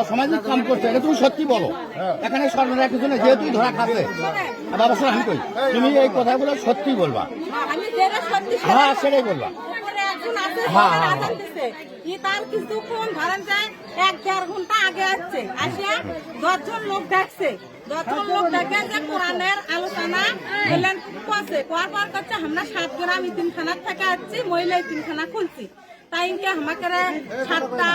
অসামাজিক কাম করছে, এটা তুমি সত্যি বলো। এখানে যেহেতু ধরা আমি তুমি এই কথাগুলো সত্যি বলবা। হ্যাঁ সেটাই বলবা। আগে আসছে লোক দেখছে লোক দেখে আলোচনা করছে পর করছে আমরা সাত গ্রাম ইতিমখানার থেকে আসছি মহিলা ইতিমখানা খুলছি তাই ইনকে আমাকে সাতটা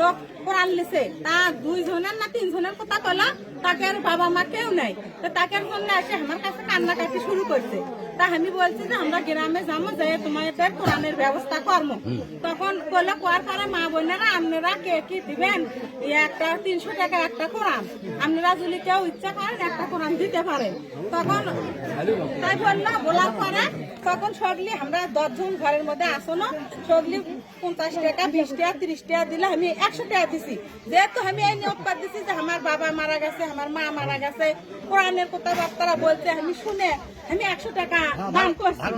লোক কোরআন লিছে। তা দুইজনের না তিনজনের কথা কলা, তাকে বাবা মা কেউ নাই। তো তাকে জন্য আসে, আমার কাছে কান্নাকাটি শুরু করছে। তা আমি বলছি যে আমরা গ্রামে যাব যে তোমাদের কোরআনের ব্যবস্থা কর্ম তখন বলল কোয়ার পরে মা বোনেরা আপনারা কে কি দিবেন? একটা তিনশো টাকা একটা কোরআন। আপনারা যদি কেউ ইচ্ছা করেন একটা কোরআন দিতে পারেন। তখন তাই বলল বলার পরে তখন সগলি আমরা দশজন ঘরের মধ্যে আসনো সগলি পঞ্চাশ টাকা বিশ টাকা ত্রিশ টাকা দিলে। আমি একশো টাকা দিছি। যেহেতু আমি এই নিয়োগ দিছি যে আমার বাবা মারা গেছে আমার মা মারা গেছে কোরআনের কথা বার্তারা বলছে আমি শুনে আমি একশো টাকা দান করছি।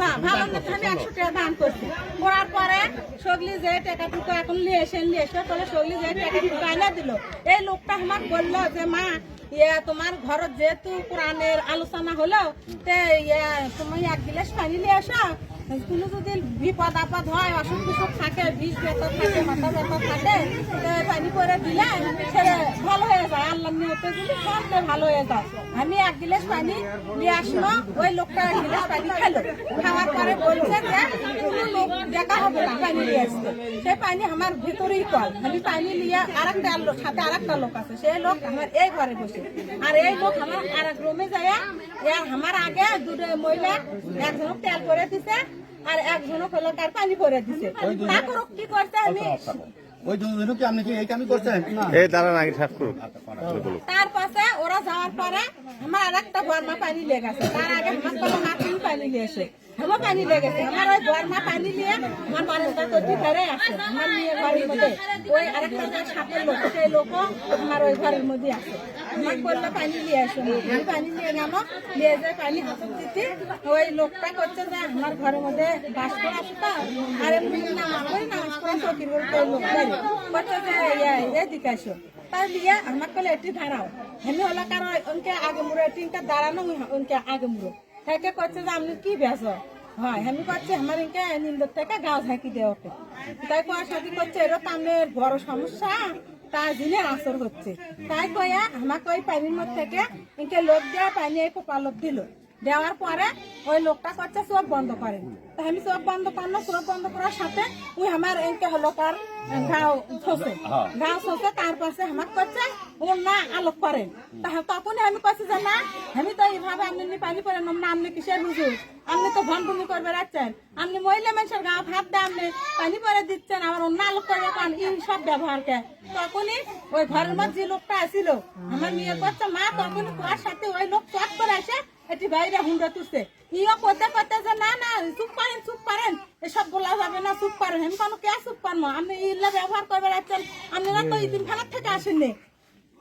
হ্যাঁ ভালো না আমি একশো টাকা দান করছি। করার পরে সগলি যে টাকাটুকু এখন নিয়ে এসে নিয়ে এসে তাহলে সগলি যে টাকাটুকু আইনা দিল। এই লোকটা আমার বলল যে মা ইয়া তোমার ঘর যেহেতু কোরআনের আলোচনা হলো তে ইয়া তুমি এক গিলাস পানি নিয়ে আসো কোনো যদি বিপদ আপদ হয়, অসুখ বিসুখ থাকে, বিষ ব্যথা থাকে, মাথা ব্যথা থাকে পানি করে দিলে সেটা ভালো হয়ে যায়। আল্লাহ নিহতে দিলে সবটা ভালো হয়ে যায়। আমি এক গিলাস পানি নিয়ে আসলো, ওই লোকটা এক গিলাস পানি খেলো। খাওয়ার পরে বলছে যে দেখা হবে না পানি নিয়ে আসতে। পানি আমার ভেতরেই কল আমি পানি নিয়ে আরেকটা লোক সাথে আরেকটা লোক আছে। সেই লোক আমার এই ঘরে বসে। আর এই লোক আমার আর এক রুমে যায়। আমার আগে দুটো মহিলা একজন তেল করে দিছে আর একজন হলো তার পানি করে দিছে। তারপর কি করছে আমি ওই দুজনও কি আপনি কি এই কামই করছেন? এই দাঁড়ান আগে ঠাক করুন তার পাশে ওরা যাওয়ার পরে আমার আর একটা বর্মা পানি লেগেছে তার আগে আমার পানি লিয়েছে আমার পানি লেগেছে আমার ওই বর্মা পানি নিয়ে আমার বারান্দা তৈরি করে আসে। আমার মেয়ের বাড়ির মধ্যে। ওই আরেকটা সাপের লোক, সেই লোকও আমার ওই ঘরের মধ্যে আছে আমার নিয়ে নিয়ে নিয়ে ঘরের তো। কলে এটি দাঁড়াও। আমি হলো কারণ আগে মুড়ো, তিনটা দাঁড়ানো আগে মুড়ো। তাকে করছে যে আপনি কি বেস হয়, আমি করছি আমার ইনকে নিন্দর থেকে গাছ হাঁকি দেওয়া ওকে। তাই সাথে করছে এরকম আমার বড় সমস্যা তা জিনে আসর হচ্ছে। তাই কয়া আমাকে ওই পানির মধ্যে থেকে ইনকে লোক দেওয়া পানি এই কপালত দিল। দেওয়ার পরে ওই লোকটা করছে চোখ বন্ধ করে। তা আমি চোখ বন্ধ করল চোখ বন্ধ করার সাথে ওই আমার এনকে হলো কার ঘাও ছসে ঘাও ছসে তার পাশে আমার করছে ও না আলোক করেন তখনই আমি করছি যে না আমি তো এইভাবে আপনি পানি করে নাম না আপনি কিসের বুঝুন আপনি তো ভণ্ডুমি করবে রাখছেন। আপনি মহিলা মানুষের গাঁ ভাত দেন আপনি পানি করে দিচ্ছেন আমার অন্য আলোক করে পান এই সব ব্যবহার কে? তখনই ওই ঘরের মধ্যে যে লোকটা আসিল আমার মেয়ে করছে মা তখনই তার সাথে ওই লোক চট করে আসে এটি বাইরে হুন্ডা তুলছে। ইও করতে করতে যে না না, চুপ পারেন চুপ পারেন এসব বলা যাবে না, চুপ পারেন আমি কোনো কে চুপ পারব আপনি ইল্লা ব্যবহার করবে রাখছেন আপনারা তো ইদিন ফেলার থেকে আসেননি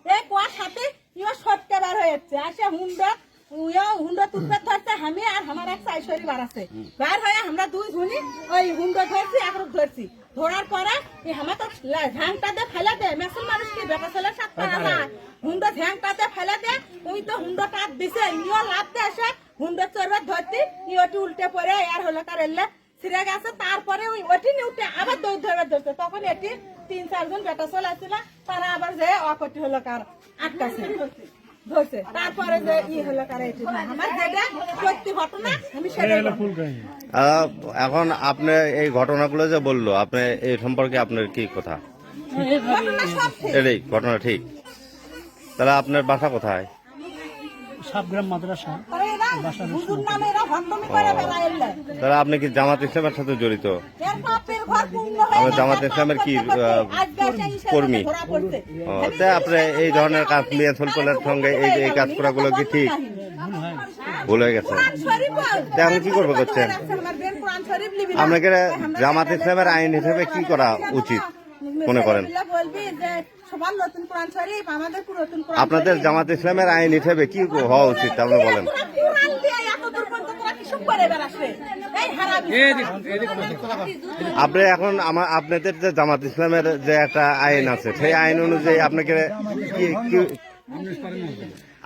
এই কোয়ার সাথে ইও সটকে বার হয়ে যাচ্ছে। আসে হুন্ডা হুন্ডা ধরছে আমি আর আমার এক চাইশরি বার আছে। বার হয়ে আমরা দুই জনই ওই হুন্ডা ধরছি একরূপ ধরছি। ধরার পরে আমার তো ঝাংটা ফেলে দে মেসুল মানুষ কি বেটা ছেলে সাত পারা যায় ঝ্যাংটাতে ফেলে দে ওই তো হুন্ডা কাট দিছে ইও লাভ এসে হুন্ডা চড়বে ধরতি ইওটি উল্টে পড়ে আর হলো কার এলে। ছিঁড়ে গেছে তারপরে ওই ওটি নিয়ে উঠে আবার দৌড় ধরছে। তখন এটি তিন চারজন বেটা চলে আসছিল তারা আবার যে অকটি হলো কার আটকাছে। ধরছে। তারপরে যে ই হলো কার আমার যেটা সত্যি ঘটনা আমি সেটাই এখন আপনি এই ঘটনাগুলো যে বলল আপনি এই সম্পর্কে আপনার কি কথা? এটাই ঘটনা ঠিক। তাহলে আপনার বাসা কোথায়? সাবগ্রাম মাদ্রাসা। আপনি কি জামাত ইসলামের সাথে জড়িত? আমরা জামাত ইসলামের কি, কর্মী? ধরা পড়ছে। ও, তা আপনি এই ধরনের কাজ মিয়ানসুল পোলের সঙ্গে এই এই কাজ করাগুলো কি ঠিক? ভুল হয়ে গেছে। এখন কি করবে করছেন? আপনাকে জামাত ইসলামের আইন হিসেবে কি করা উচিত? মনে করেন। আপনাদের জামাত ইসলামের আইন হিসেবে কি হওয়া উচিত? আপনি বলেন তোরা কোরআন দিয়ে এত দূর পর্যন্ত তোরা এসব করে বেড়াচ্ছে এই হারামি আপনি এখন আমার আপনাদের যে জামাত ইসলামের যে একটা আইন আছে সেই আইন অনুযায়ী আপনাকে কি কি-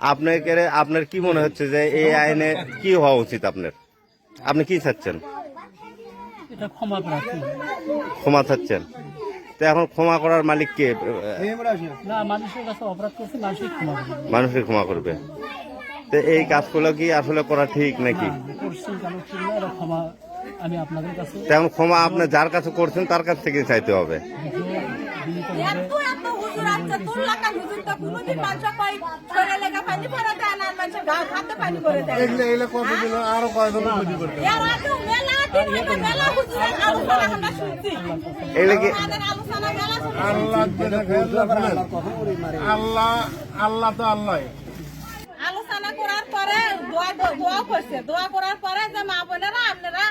আপনাকে আপনার কি মনে হচ্ছে যে এই আইনে কি হওয়া উচিত আপনার? আপনি কি চাচ্ছেন? ক্ষমা চাচ্ছেন? তো এখন ক্ষমা করার মালিক কে? মানুষের কাছে অপরাধ করছে মানুষই ক্ষমা করবে। মানুষকে ক্ষমা করবে। তো এই কাজগুলো কি আসলে করা ঠিক নাকি? ক্ষমা আমি আপনাদের কাছে তো ক্ষমা আপনি যার কাছে করছেন তার কাছ থেকে চাইতে হবে। আরও কয়জন আল্লাহ যেটা আল্লাহ আল্লাহ তো আল্লাহ। পরে দোয়া দোয়া করছে। দোয়া করার পরে যে মা বোনেরা আপনারা